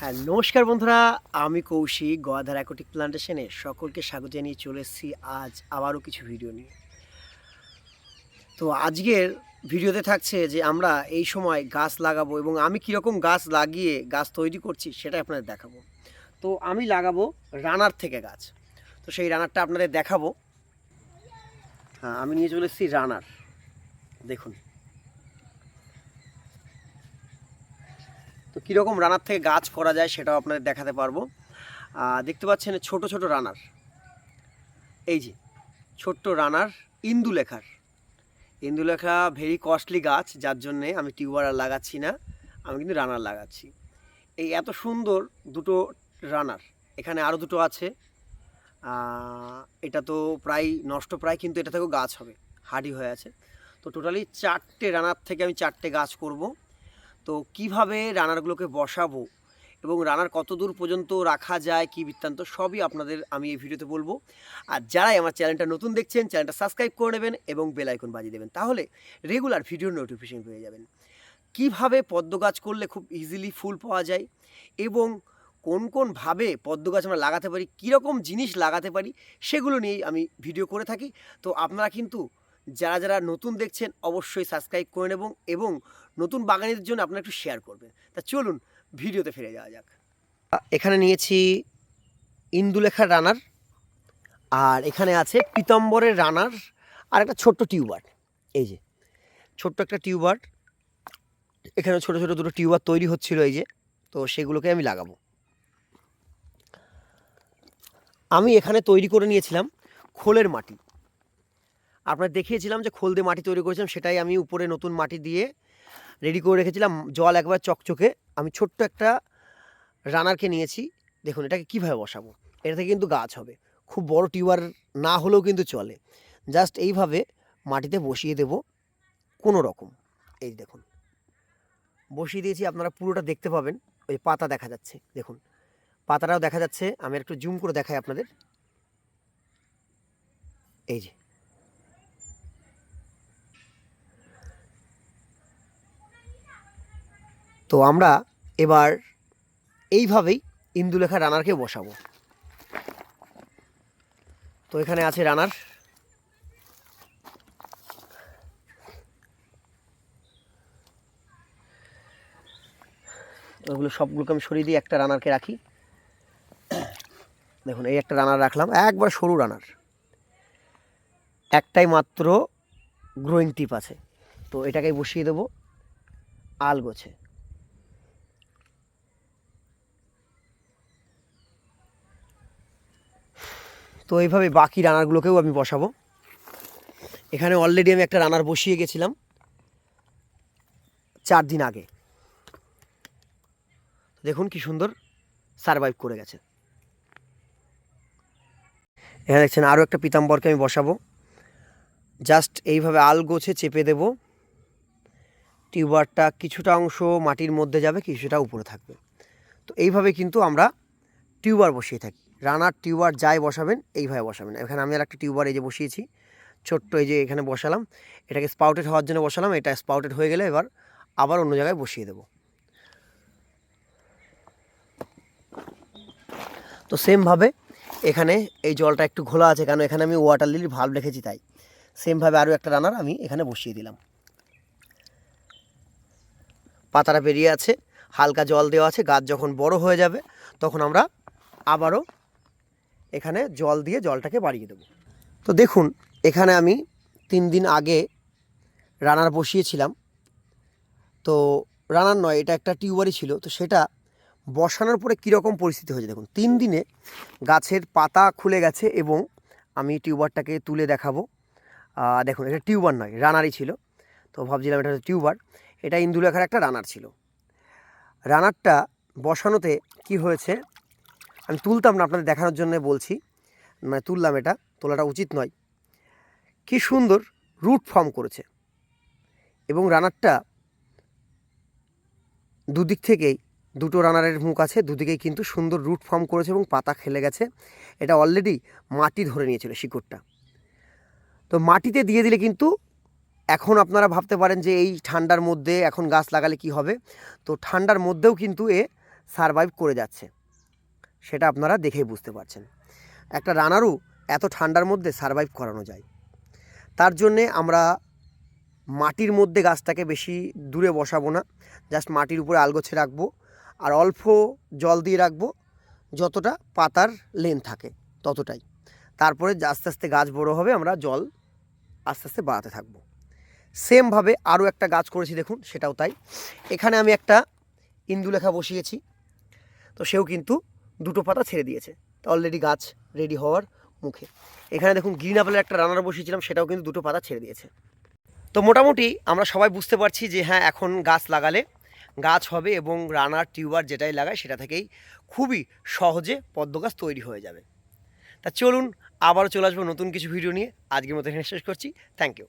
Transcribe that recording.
হ্যাঁ নমস্কার বন্ধুরা, আমি কৌশিক গোয়াধার অ্যাকোটিক প্লান্টেশনে সকলকে স্বাগত জানিয়ে চলে এসেছি আজ আবারও কিছু ভিডিও নিয়ে। তো আজকের ভিডিওতে থাকছে যে আমরা এই সময় গাছ লাগাবো এবং আমি কীরকম গাছ লাগিয়ে গাছ তৈরি করছি সেটা আপনাদের দেখাবো। তো আমি লাগাবো রানার থেকে গাছ। তো সেই রানারটা আপনাদের দেখাবো। হ্যাঁ আমি নিয়ে চলে এসেছি রানার। দেখুন। তো কীরকম রানার থেকে গাছ করা যায় সেটাও আপনাদের দেখাতে পারব। দেখতে পাচ্ছেন ছোট ছোট রানার। এই যে, ছোট্ট রানার ইন্দুলেখার। ইন্দুলেখা ভেরি কস্টলি গাছ, যার জন্যে আমি টিউবার আর লাগাচ্ছি না, আমি কিন্তু রানার লাগাচ্ছি। এই এত সুন্দর দুটো রানার, এখানে আরও দুটো আছে। এটা তো প্রায় নষ্ট প্রায়, কিন্তু এটা থেকেও গাছ হবে হাডি হয়ে আছে। তো টোটালি চারটে রানার থেকে আমি চারটে গাছ করব। তো কীভাবে রানারগুলোকে বসাবো এবং রানার কত দূর পর্যন্ত রাখা যায়, কি বৃত্তান্ত, সবই আপনাদের আমি এই ভিডিওতে বলব। আর যারাই আমার চ্যানেলটা নতুন দেখছেন, চ্যানেলটা সাবস্ক্রাইব করে নেবেন এবং বেল আইকন বাজিয়ে দেবেন, তাহলে রেগুলার ভিডিওর নোটিফিকেশন পেয়ে যাবেন। কীভাবে পদ্ম গাছ করলে খুব ইজিলি ফুল পাওয়া যায় এবং কোন কোনভাবে পদ্ম গাছ আমরা লাগাতে পারি, কীরকম জিনিস লাগাতে পারি, সেগুলো নিয়েই আমি ভিডিও করে থাকি। তো আপনারা কিন্তু যারা যারা নতুন দেখছেন, অবশ্যই সাবস্ক্রাইব করে নেবেন এবং নতুন বাগানিদের জন্য আপনারা একটু শেয়ার করবেন। তা চলুন, ভিডিওতে ফিরে যাওয়া যাক। এখানে নিয়েছি ইন্দুলেখার রানার, আর এখানে আছে পিতম্বরের রানার, আর একটা ছোট্ট টিউবার। এই যে, ছোট্ট একটা টিউবার। এখানে ছোট ছোট দুটো টিউবার তৈরি হচ্ছিল, এই যে। তো সেগুলোকে আমি লাগাবো। আমি এখানে তৈরি করে নিয়েছিলাম খোলের মাটি। আপনার দেখিয়েছিলাম যে খোল দিয়ে মাটি তৈরি করেছিলাম, সেটাই আমি উপরে নতুন মাটি দিয়ে রেডি করে রেখেছিলাম। জল একবার চকচকে। আমি ছোট্ট একটা রানারকে নিয়েছি। দেখুন, এটাকে কীভাবে বসাবো? এটা থেকে কিন্তু গাছ হবে। খুব বড় টিউবার না হলেও কিন্তু চলে। জাস্ট এইভাবে মাটিতে বসিয়ে দেব কোনো রকম। এই দেখুন। বসিয়ে দিয়েছি, আপনারা পুরোটা দেখতে পাবেন। ওই পাতা দেখা যাচ্ছে, দেখুন। পাতাটাও দেখা যাচ্ছে। আমি একটু জুম করে দেখাই আপনাদের। এই যে তো আমরা এবার এইভাবেই ইন্দুলেখা রানারকে বসাবো। তো এখানে আছে রানার। ওগুলো সবগুলোকে আমি সরিয়ে দিয়ে একটা রানারকে রাখি। দেখুন, এই একটা রানার রাখলাম। একবার সরু রানার। একটাই মাত্র গ্রোয়িং টিপ আছে। তো এটাকেই বসিয়ে দেবো। আল গোছে তো এইভাবে বাকি রানারগুলোকেও আমি বসাবো। এখানে অলরেডি আমি একটা রানার বসিয়ে গেছিলাম চার দিন আগে। দেখুন কি সুন্দর সারভাইভ করে গেছে। এখানে দেখছেন আরও একটা পিতাম্বরকে আমি বসাবো। জাস্ট এইভাবে আল গোছে চেপে দেব। টিউবারটা কিছুটা অংশ মাটির মধ্যে যাবে কিছুটা উপরে থাকবে। তো এইভাবে কিন্তু আমরা টিউবার বসিয়ে থাকি। রানার টিউবার যাই বসাবেন, এইভাবে বসাবেন। এখানে আমি আর একটা টিউবার এই যে বসিয়েছি, ছোট্ট এই যে এখানে বসালাম। এটাকে স্পাউটেড হওয়ার জন্য বসালাম, এটা স্পাউটেড হয়ে গেলে এবার আবার অন্য জায়গায় বসিয়ে দেবো। তো সেমভাবে এখানে এই জলটা একটু ঘোলা আছে, কেন এখানে আমি ওয়াটার লিলির ভাল্ব রেখেছি তাই। সেমভাবে আরও একটা রানার আমি এখানে বসিয়ে দিলাম। পাতাটা বেরিয়ে আছে, হালকা জল দেওয়া আছে, গাছ যখন বড় হয়ে যাবে, তখন আমরা আবারও এখানে জল দিয়ে জলটাকে বাড়িয়ে দেব। তো দেখুন, এখানে আমি তিন দিন আগে রানার বসিয়েছিলাম। তো রানার নয়, এটা একটা টিউবারই ছিল। তো সেটা বসানোর পরে কীরকম পরিস্থিতি হয়েছে দেখুন, তিন দিনে গাছের পাতা খুলে গেছে এবং আমি টিউবারটাকে তুলে দেখাবো। দেখুন, এটা টিউবার নয়, রানারই ছিল। তো ভাবছিলাম এটা টিউবার, এটা ইন্দুলেখার একটা রানার ছিল। রানারটা বসানোতে কি হয়েছে আমি তুলতাম না, আপনাদের দেখানোর জন্য বলছি। মানে তুললাম এটা, তোলাটা উচিত নয়। কি সুন্দর রুট ফর্ম করেছে। এবং রানারটা দুদিক থেকেই, দুটো রানারের মুখ আছে, দুদিকেই কিন্তু সুন্দর রুট ফর্ম করেছে এবং পাতা খেলে গেছে। এটা অলরেডি মাটি ধরে নিয়েছিল শিকড়টা। তো মাটিতে দিয়ে দিলে কিন্তু এখন আপনারা ভাবতে পারেন যে এই ঠান্ডার মধ্যে এখন গাছ লাগালে কি হবে? তো ঠান্ডার মধ্যেও কিন্তু এ সারভাইভ করে যাচ্ছে। সেটা আপনারা দেখেই বুঝতে পারছেন। একটা রানারও এত ঠান্ডার মধ্যে সারভাইভ করানো যায়। তার জন্যে আমরা মাটির মধ্যে গাছটাকে বেশি দূরে বসাবো না। জাস্ট মাটির উপরে আলগোছে রাখব আর অল্প জল দিয়ে রাখব যতটা পাতার লেন থাকে ততটাই। তারপরে আস্তে আস্তে গাছ বড় হবে আমরা জল আস্তে আস্তে বাড়াতে থাকব। সেমভাবে আরও একটা গাছ করেছি দেখুন, সেটাও তাই। এখানে আমি একটা ইন্দুলেখা বসিয়েছি। তো সেও কিন্তু দুটো পাতা ছেড়ে দিয়েছে। তো অলরেডি গাছ রেডি হওয়ার মুখে। এখানে দেখুন গ্রিন আপেলের একটা রানার বসিয়েছিলাম, সেটাও কিন্তু দুটো পাতা ছেড়ে দিয়েছে। তো মোটামুটি আমরা সবাই বুঝতে পারছি যে হ্যাঁ এখন গাছ লাগালে গাছ হবে এবং রানার টিউবার যেটাই লাগায়, সেটা থেকেই খুবই সহজে পদ্ম গাছ তৈরি হয়ে যাবে। তা চলুন, আবারও চলে আসব নতুন কিছু ভিডিও নিয়ে। আজকের মতো এখানে শেষ করছি। Thank you